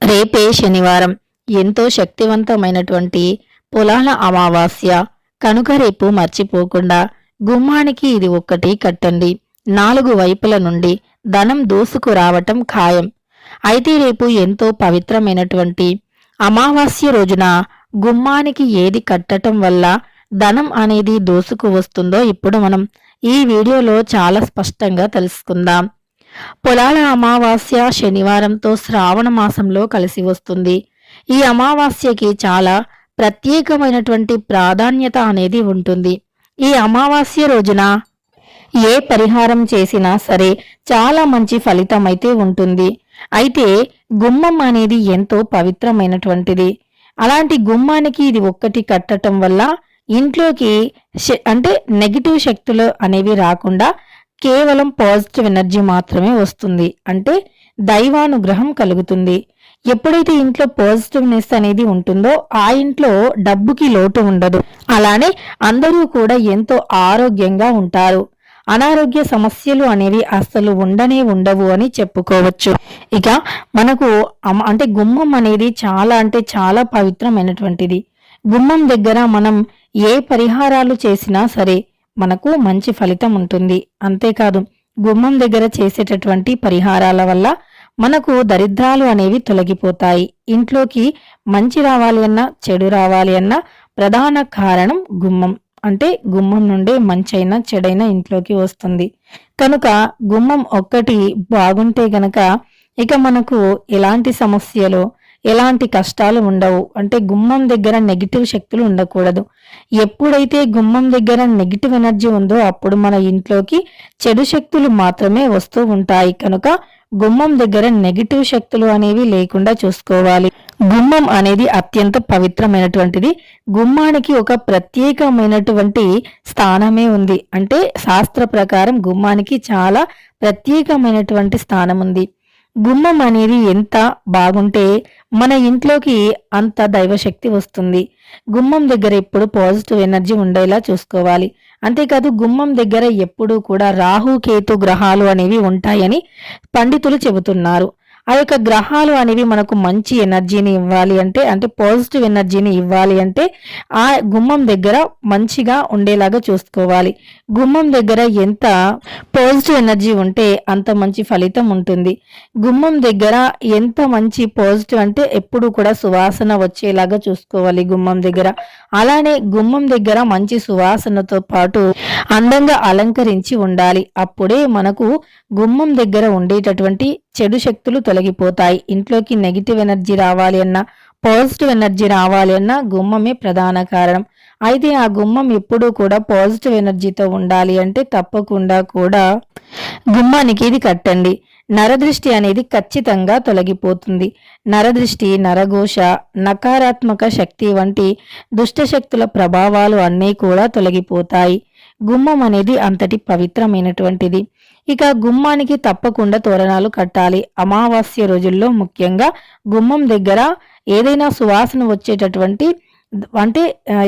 రేపే శనివారం. ఎంతో శక్తివంతమైనటువంటి పొలాల అమావాస్య. కనుక రేపు మర్చిపోకుండా గుమ్మానికి ఇది ఒక్కటి కట్టండి. నాలుగు వైపుల నుండి ధనం దూసుకురావటం ఖాయం. అయితే రేపు ఎంతో పవిత్రమైనటువంటి అమావాస్య రోజున గుమ్మానికి ఏది కట్టటం వల్ల ధనం అనేది దోసుకు వస్తుందో ఇప్పుడు మనం ఈ వీడియోలో చాలా స్పష్టంగా తెలుసుకుందాం. పొలాల అమావాస్య శనివారంతో శ్రావణ మాసంలో కలిసి వస్తుంది. ఈ అమావాస్యకి చాలా ప్రత్యేకమైనటువంటి ప్రాధాన్యత అనేది ఉంటుంది. ఈ అమావాస్య రోజున ఏ పరిహారం చేసినా సరే చాలా మంచి ఫలితం అయితే ఉంటుంది. అయితే గుమ్మం అనేది ఎంతో పవిత్రమైనటువంటిది. అలాంటి గుమ్మానికి ఇది ఒక్కటి కట్టటం వల్ల ఇంట్లోకి శ- అంటే నెగిటివ్ శక్తులు అనేవి రాకుండా కేవలం పాజిటివ్ ఎనర్జీ మాత్రమే వస్తుంది. అంటే దైవానుగ్రహం కలుగుతుంది. ఎప్పుడైతే ఇంట్లో పాజిటివ్నెస్ అనేది ఉంటుందో ఆ ఇంట్లో డబ్బుకి లోటు ఉండదు. అలానే అందరూ కూడా ఎంతో ఆరోగ్యంగా ఉంటారు. అనారోగ్య సమస్యలు అనేవి అస్సలు ఉండనే ఉండవు అని చెప్పుకోవచ్చు. ఇక మనకు అంటే గుమ్మం అనేది చాలా అంటే చాలా పవిత్రమైనటువంటిది. గుమ్మం దగ్గర మనం ఏ పరిహారాలు చేసినా సరే మనకు మంచి ఫలితం ఉంటుంది. అంతేకాదు గుమ్మం దగ్గర చేసేటటువంటి పరిహారాల వల్ల మనకు దరిద్రాలు అనేవి తొలగిపోతాయి. ఇంట్లోకి మంచి రావాలి అన్నా చెడు రావాలి అన్నా ప్రధాన కారణం గుమ్మం. అంటే గుమ్మం నుండే మంచైనా చెడైనా ఇంట్లోకి వస్తుంది. కనుక గుమ్మం ఒక్కటి బాగుంటే గనక ఇక మనకు ఎలాంటి సమస్యలు ఎలాంటి కష్టాలు ఉండవు. అంటే గుమ్మం దగ్గర నెగిటివ్ శక్తులు ఉండకూడదు. ఎప్పుడైతే గుమ్మం దగ్గర నెగిటివ్ ఎనర్జీ ఉందో అప్పుడు మన ఇంట్లోకి చెడు శక్తులు మాత్రమే వస్తూ ఉంటాయి. కనుక గుమ్మం దగ్గర నెగిటివ్ శక్తులు అనేవి లేకుండా చూసుకోవాలి. గుమ్మం అనేది అత్యంత పవిత్రమైనటువంటిది. గుమ్మానికి ఒక ప్రత్యేకమైనటువంటి స్థానమే ఉంది. అంటే శాస్త్ర ప్రకారం గుమ్మానికి చాలా ప్రత్యేకమైనటువంటి స్థానం ఉంది. గుమ్మం అనేది ఎంత బాగుంటే మన ఇంట్లోకి అంత దైవశక్తి వస్తుంది. గుమ్మం దగ్గర ఎప్పుడు పాజిటివ్ ఎనర్జీ ఉండేలా చూసుకోవాలి. అంతేకాదు గుమ్మం దగ్గర ఎప్పుడూ కూడా రాహు కేతు గ్రహాలు అనేవి ఉంటాయని పండితులు చెబుతున్నారు. ఆ యొక్క గ్రహాలు అనేవి మనకు మంచి ఎనర్జీని ఇవ్వాలి అంటే అంటే పాజిటివ్ ఎనర్జీని ఇవ్వాలి అంటే ఆ గుమ్మం దగ్గర మంచిగా ఉండేలాగా చూసుకోవాలి. గుమ్మం దగ్గర ఎంత పాజిటివ్ ఎనర్జీ ఉంటే అంత మంచి ఫలితం ఉంటుంది. గుమ్మం దగ్గర ఎంత మంచి పాజిటివ్ అంటే ఎప్పుడు కూడా సువాసన వచ్చేలాగా చూసుకోవాలి గుమ్మం దగ్గర. అలానే గుమ్మం దగ్గర మంచి సువాసనతో పాటు అందంగా అలంకరించి ఉండాలి. అప్పుడే మనకు గుమ్మం దగ్గర ఉండేటటువంటి చెడు శక్తులు తొలగిపోతాయి. ఇంట్లోకి నెగిటివ్ ఎనర్జీ రావాలి అన్నా పాజిటివ్ ఎనర్జీ రావాలి అన్నా గుమ్మమే ప్రధాన కారణం. అయితే ఆ గుమ్మం ఎప్పుడూ కూడా పాజిటివ్ ఎనర్జీతో ఉండాలి అంటే తప్పకుండా కూడా గుమ్మానికి ఇది కట్టండి. నరదృష్టి అనేది ఖచ్చితంగా తొలగిపోతుంది. నరదృష్టి నరఘోష నకారాత్మక శక్తి వంటి దుష్టశక్తుల ప్రభావాలు అన్నీ కూడా తొలగిపోతాయి. గుమ్మం అనేది అంతటి పవిత్రమైనటువంటిది. ఇక గుమ్మానికి తప్పకుండా తోరణాలు కట్టాలి. అమావాస్య రోజుల్లో ముఖ్యంగా గుమ్మం దగ్గర ఏదైనా సువాసన వచ్చేటటువంటి అంటే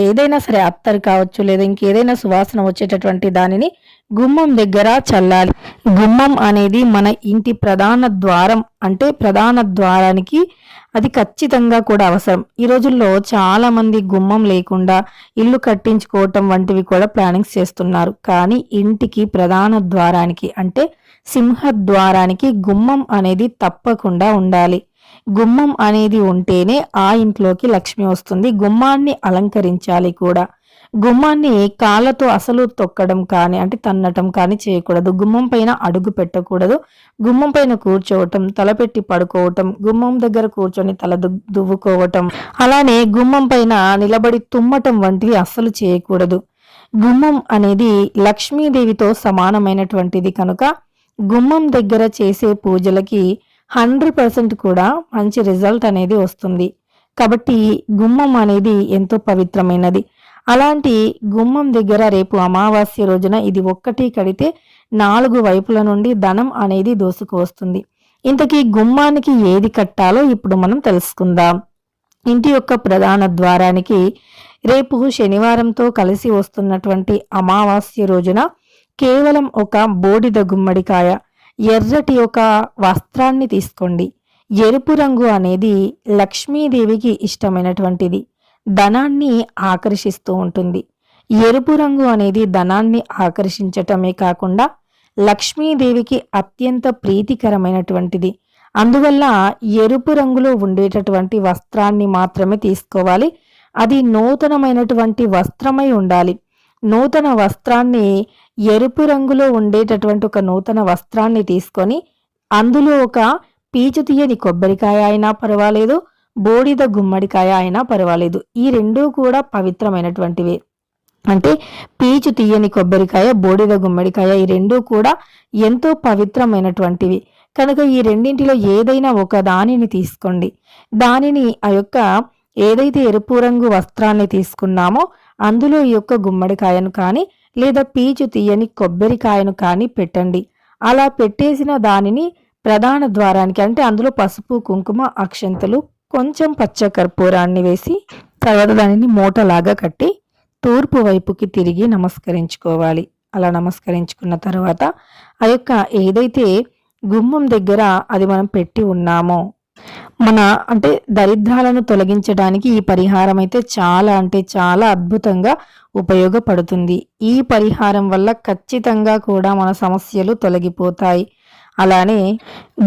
ఏదైనా సరే అత్తరు కావచ్చు లేదా ఇంకేదైనా సువాసన వచ్చేటటువంటి దానిని గుమ్మం దగ్గర చల్లాలి. గుమ్మం అనేది మన ఇంటి ప్రధాన ద్వారం అంటే ప్రధాన ద్వారానికి అది ఖచ్చితంగా కూడా అవసరం. ఈ రోజుల్లో చాలా మంది గుమ్మం లేకుండా ఇల్లు కట్టించుకోవటం వంటివి కూడా ప్లానింగ్స్ చేస్తున్నారు. కానీ ఇంటికి ప్రధాన ద్వారానికి అంటే సింహద్వారానికి గుమ్మం అనేది తప్పకుండా ఉండాలి. గుమ్మం అనేది ఉంటేనే ఆ ఇంట్లోకి లక్ష్మి వస్తుంది. గుమ్మాన్ని అలంకరించాలి కూడా. గుమ్మాన్ని కాళ్ళతో అసలు తొక్కడం కానీ అంటే తన్నటం కానీ చేయకూడదు. గుమ్మం పైన అడుగు పెట్టకూడదు. గుమ్మం పైన కూర్చోవటం తలపెట్టి పడుకోవటం గుమ్మం దగ్గర కూర్చొని తల దు- దువ్వుకోవటం. అలానే గుమ్మం పైన నిలబడి తుమ్మటం వంటివి అస్సలు చేయకూడదు. గుమ్మం అనేది లక్ష్మీదేవితో సమానమైనటువంటిది కనుక గుమ్మం దగ్గర చేసే పూజలకి హండ్రెడ్ పర్సెంట్ కూడా మంచి రిజల్ట్ అనేది వస్తుంది. కాబట్టి గుమ్మం అనేది ఎంతో పవిత్రమైనది. అలాంటి గుమ్మం దగ్గర రేపు అమావాస్య రోజున ఇది ఒక్కటి కడితే నాలుగు వైపుల నుండి ధనం అనేది దోసుకు వస్తుంది. ఇంతకీ గుమ్మానికి ఏది కట్టాలో ఇప్పుడు మనం తెలుసుకుందాం. ఇంటి యొక్క ప్రధాన ద్వారానికి రేపు శనివారంతో కలిసి వస్తున్నటువంటి అమావాస్య రోజున కేవలం ఒక బోడిద గుమ్మడికాయ ఎర్రటి ఒక వస్త్రాన్ని తీసుకోండి. ఎరుపు రంగు అనేది లక్ష్మీదేవికి ఇష్టమైనటువంటిది. ధనాన్ని ఆకర్షిస్తూ ఉంటుంది. ఎరుపు రంగు అనేది ధనాన్ని ఆకర్షించటమే కాకుండా లక్ష్మీదేవికి అత్యంత ప్రీతికరమైనటువంటిది. అందువల్ల ఎరుపు రంగులో ఉండేటటువంటి వస్త్రాన్ని మాత్రమే తీసుకోవాలి. అది నూతనమైనటువంటి వస్త్రమై ఉండాలి. నూతన వస్త్రాన్ని ఎరుపు రంగులో ఉండేటటువంటి ఒక నూతన వస్త్రాన్ని తీసుకొని అందులో ఒక పీచు తీయని కొబ్బరికాయ అయినా పర్వాలేదు. బోడిద గుమ్మడికాయ అయినా పర్వాలేదు. ఈ రెండూ కూడా పవిత్రమైనటువంటివే. అంటే పీచు తీయని కొబ్బరికాయ బోడిద గుమ్మడికాయ ఈ రెండూ కూడా ఎంతో పవిత్రమైనటువంటివి. కనుక ఈ రెండింటిలో ఏదైనా ఒక దానిని తీసుకోండి. దానిని ఆ యొక్క ఏదైతే ఎరుపు రంగు వస్త్రాన్ని తీసుకున్నామో అందులో ఈ యొక్క గుమ్మడికాయను కానీ లేదా పీచు తీయని కొబ్బరికాయను కానీ పెట్టండి. అలా పెట్టేసిన దానిని ప్రధాన ద్వారానికి అంటే అందులో పసుపు కుంకుమ అక్షంతలు కొంచెం పచ్చ కర్పూరాన్ని వేసి తర్వాత దానిని మూటలాగా కట్టి తూర్పు వైపుకి తిరిగి నమస్కరించుకోవాలి. అలా నమస్కరించుకున్న తర్వాత ఆ యొక్క ఏదైతే గుమ్మం దగ్గర అది మనం పెట్టి ఉన్నామో మన అంటే దరిద్రాలను తొలగించడానికి ఈ పరిహారం అయితే చాలా అంటే చాలా అద్భుతంగా ఉపయోగపడుతుంది. ఈ పరిహారం వల్ల ఖచ్చితంగా కూడా మన సమస్యలు తొలగిపోతాయి. అలానే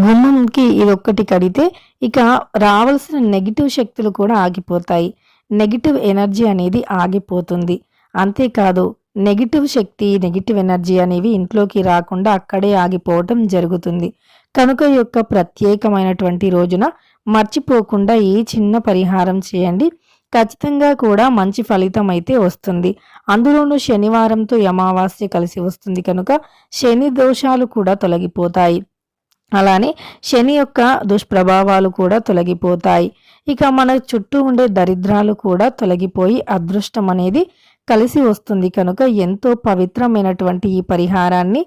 గుమ్మంకి ఇదొక్కటి కడితే ఇక రావాల్సిన నెగిటివ్ శక్తులు కూడా ఆగిపోతాయి. నెగిటివ్ ఎనర్జీ అనేది ఆగిపోతుంది. అంతేకాదు నెగిటివ్ శక్తి నెగిటివ్ ఎనర్జీ అనేవి ఇంట్లోకి రాకుండా అక్కడే ఆగిపోవటం జరుగుతుంది. కనుక యొక్క ప్రత్యేకమైనటువంటి రోజున మర్చిపోకుండా ఈ చిన్న పరిహారం చేయండి. ఖచ్చితంగా కూడా మంచి ఫలితం అయితే వస్తుంది. అందులోనూ శనివారంతో అమావాస్య కలిసి వస్తుంది కనుక శని దోషాలు కూడా తొలగిపోతాయి. అలానే శని యొక్క దుష్ప్రభావాలు కూడా తొలగిపోతాయి. ఇక మన చుట్టూ ఉండే దరిద్రాలు కూడా తొలగిపోయి అదృష్టం అనేది కలిసి వస్తుంది కనుక ఎంతో పవిత్రమైనటువంటి ఈ పరిహారాన్ని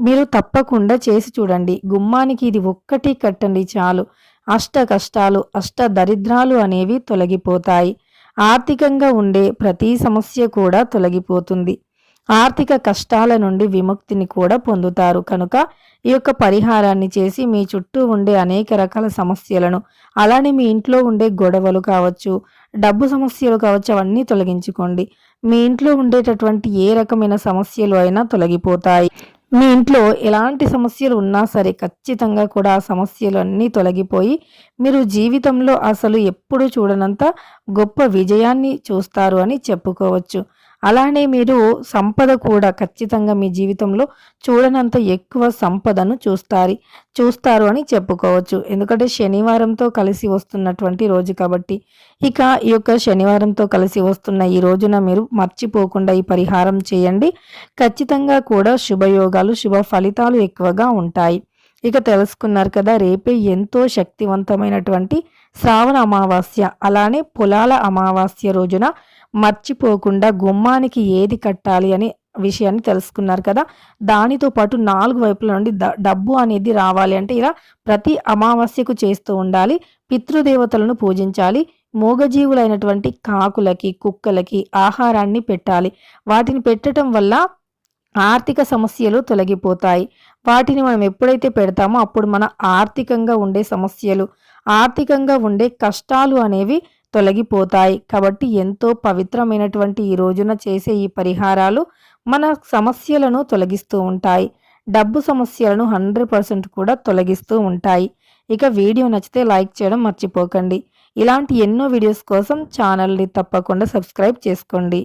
మీరు తప్పకుండా చేసి చూడండి. గుమ్మానికి ఇది ఒక్కటి కట్టండి చాలు. అష్ట కష్టాలు అష్ట దరిద్రాలు అనేవి తొలగిపోతాయి. ఆర్థికంగా ఉండే ప్రతి సమస్య కూడా తొలగిపోతుంది. ఆర్థిక కష్టాల నుండి విముక్తిని కూడా పొందుతారు. కనుక ఈ యొక్క పరిహారాన్ని చేసి మీ చుట్టూ ఉండే అనేక రకాల సమస్యలను అలానే మీ ఇంట్లో ఉండే గొడవలు కావచ్చు డబ్బు సమస్యలు కావచ్చు అవన్నీ తొలగించుకోండి. మీ ఇంట్లో ఉండేటటువంటి ఏ రకమైన సమస్యలు అయినా తొలగిపోతాయి. మీ ఇంట్లో ఎలాంటి సమస్యలు ఉన్నా సరే ఖచ్చితంగా కూడా ఆ సమస్యలు అన్నీ తొలగిపోయి మీరు జీవితంలో అసలు ఎప్పుడు చూడనంత గొప్ప విజయాన్ని చూస్తారు అని చెప్పుకోవచ్చు. అలానే మీరు సంపద కూడా ఖచ్చితంగా మీ జీవితంలో చూడనంత ఎక్కువ సంపదను చూస్తారు చూస్తారు అని చెప్పుకోవచ్చు. ఎందుకంటే శనివారంతో కలిసి వస్తున్నటువంటి రోజు కాబట్టి ఇక ఈ యొక్క శనివారంతో కలిసి వస్తున్న ఈ రోజున మీరు మర్చిపోకుండా ఈ పరిహారం చేయండి. ఖచ్చితంగా కూడా శుభయోగాలు శుభ ఫలితాలు ఎక్కువగా ఉంటాయి. ఇక తెలుసుకున్నారు కదా రేపే ఎంతో శక్తివంతమైనటువంటి శ్రావణ అమావాస్య అలానే పొలాల అమావాస్య రోజున మర్చిపోకుండా గుమ్మానికి ఏది కట్టాలి అని విషయాన్ని తెలుసుకున్నారు కదా. దానితో పాటు నాలుగు వైపుల నుండి డబ్బు అనేది రావాలి అంటే ఇలా ప్రతి అమావాస్యకు చేస్తూ ఉండాలి. పితృదేవతలను పూజించాలి. మూగజీవులైనటువంటి కాకులకి కుక్కలకి ఆహారాన్ని పెట్టాలి. వాటిని పెట్టడం వల్ల ఆర్థిక సమస్యలు తొలగిపోతాయి. వాటిని మనం ఎప్పుడైతే పెడతామో అప్పుడు మన ఆర్థికంగా ఉండే సమస్యలు ఆర్థికంగా ఉండే కష్టాలు అనేవి తొలగిపోతాయి. కాబట్టి ఎంతో పవిత్రమైనటువంటి ఈ రోజున చేసే ఈ పరిహారాలు మన సమస్యలను తొలగిస్తూ ఉంటాయి. డబ్బు సమస్యలను హండ్రెడ్ పర్సెంట్ కూడా తొలగిస్తూ ఉంటాయి. ఇక వీడియో నచ్చితే లైక్ చేయడం మర్చిపోకండి. ఇలాంటి ఎన్నో వీడియోస్ కోసం ఛానల్ని తప్పకుండా సబ్స్క్రైబ్ చేసుకోండి.